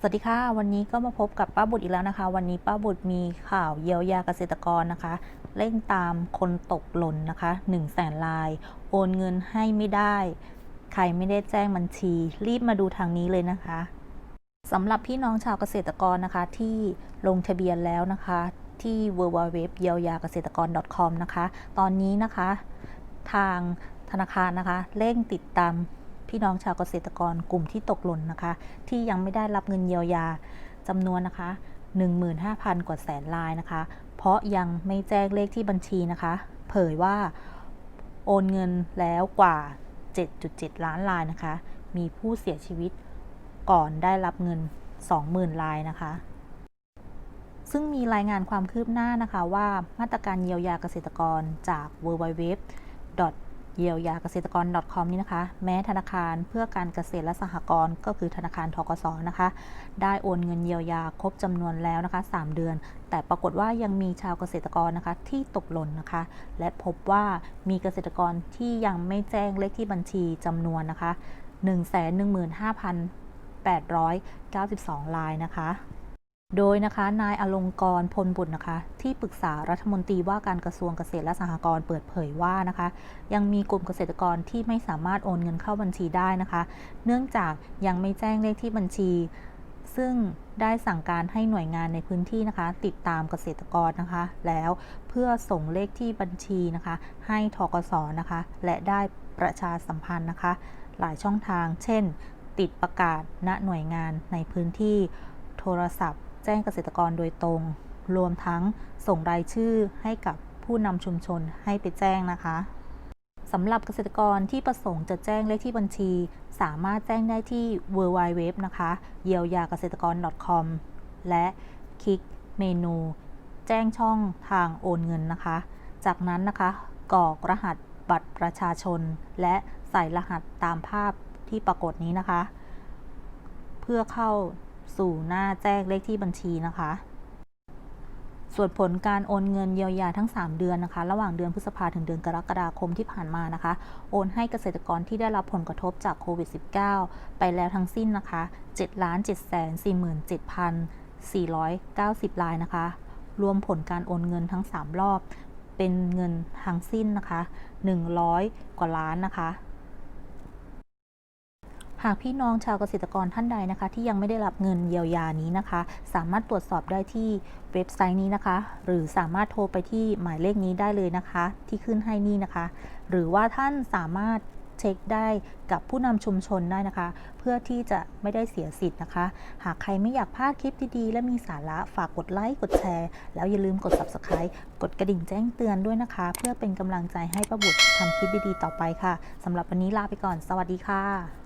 สวัสดีค่ะ วันนี้ก็มาพบกับป้าบุตรอีกแล้วนะคะ วันนี้ป้าบุตรมีข่าวเยียวยาเกษตรกรนะคะ เร่งตามคนตกหล่นนะคะ1 0 0 0 0แสนลาย โอนเงินให้ไม่ได้ ใครไม่ได้แจ้งบัญชี รีบมาดูทางนี้เลยนะคะสำหรับพี่น้องชาวเกษตรกรนะคะที่ลงทะเบียนแล้วนะคะที่ www เยียวยาเกษตรกร .com นะคะ ตอนนี้นะคะ ทางธนาคารนะคะ เร่งติดตาม พี่น้องชาวเกษตรกรกลุ่มที่ตกหล่นนะคะ ที่ยังไม่ได้รับเงินเยียวยาจำนวนนะคะ 15,000 กว่าแสนลายนะคะ เพราะยังไม่แจ้งเลขที่บัญชีนะคะ เผยว่าโอนเงินแล้วกว่า 7.7 ล้านลายนะคะ มีผู้เสียชีวิตก่อนได้รับเงิน 20,000ลายนะคะ ซึ่งมีรายงานความคืบหน้านะคะว่ามาตรการเยียวยาเกษตรกรจาก w w w เยียวยาเกษตรกร .com นี้นะคะ แม้ธนาคารเพื่อการเกษตรและสหกรณ์ก็คือธนาคารทกสนะคะ ได้โอนเงินเยียวยาครบจำนวนแล้วนะคะ 3 เดือน แต่ปรากฏว่ายังมีชาวเกษตรกรนะคะที่ตกหล่นนะคะ และพบว่ามีเกษตรกรที่ยังไม่แจ้งเลขที่บัญชีจำนวนนะคะ 115,892 ลายนะคะ โดยนะคะนายอลงกรพลบุตรนะคะ ที่ปรึกษารัฐมนตรีว่าการกระทรวงเกษตรและสหกรณ์เปิดเผยว่านะคะ ยังมีกลุ่มเกษตรกรที่ไม่สามารถโอนเงินเข้าบัญชีได้นะคะ เนื่องจากยังไม่แจ้งเลขที่บัญชี ซึ่งได้สั่งการให้หน่วยงานในพื้นที่นะคะ ติดตามเกษตรกรนะคะ แล้วเพื่อส่งเลขที่บัญชีนะคะ ให้ทกสนะคะ และได้ประชาสัมพันธ์นะคะ หลายช่องทาง เช่น ติดประกาศณหน่วยงานในพื้นที่โทรศัพท์ จ้งเกษตรกรโดยตรง รวมทั้งส่งรายชื่อให้กับผู้นำชุมชนให้ไปแจ้งนะคะสำหรับเกษตรกรที่ประสงค์จะแจ้งเลขที่บัญชี สามารถแจ้งได้ที่ www นะคะเยียวยาเกษตรกร .com และคลิกเมนู แจ้งช่องทางโอนเงินนะคะ จากนั้นนะคะกรอกรหัสบัตรประชาชน และใส่รหัสตามภาพที่ปรากฏนี้นะคะ เพื่อเข้า สู่หน้าแจ้งเลขที่บัญชีนะคะ ส่วนผลการโอนเงินเยียวยาทั้ง 3 เดือนนะคะ ระหว่างเดือนพฤษภาถึงเดือนกรกฎาคมที่ผ่านมานะคะ โอนให้เกษตรกรที่ได้รับผลกระทบจากโควิด -19 ไปแล้วทั้งสิ้นนะคะ7 7 4 7 490 รายนะคะ รวมผลการโอนเงินทั้ง 3 รอบ เป็นเงินทั้งสิ้นนะคะ 100 กว่าล้านนะคะ หากพี่น้องชาวเกษตรกรท่านใดนะคะ ที่ยังไม่ได้รับเงินเยียวยานี้นะคะ สามารถตรวจสอบได้ที่เว็บไซต์นี้นะคะ หรือสามารถโทรไปที่หมายเลขนี้ได้เลยนะคะ ที่ขึ้นให้นี่นะคะ หรือว่าท่านสามารถเช็คได้กับผู้นำชุมชนได้นะคะ เพื่อที่จะไม่ได้เสียสิทธิ์นะคะ หากใครไม่อยากพลาดคลิปดีๆ และมีสาระฝากกดไลค์กดแชร์ แล้วอย่าลืมกด subscribe กดกระดิ่งแจ้งเตือนด้วยนะคะ เพื่อเป็นกำลังใจให้ประบุตรทำคลิปดีๆ ต่อไปค่ะสำหรับวันนี้ลาไปก่อน สวัสดีค่ะ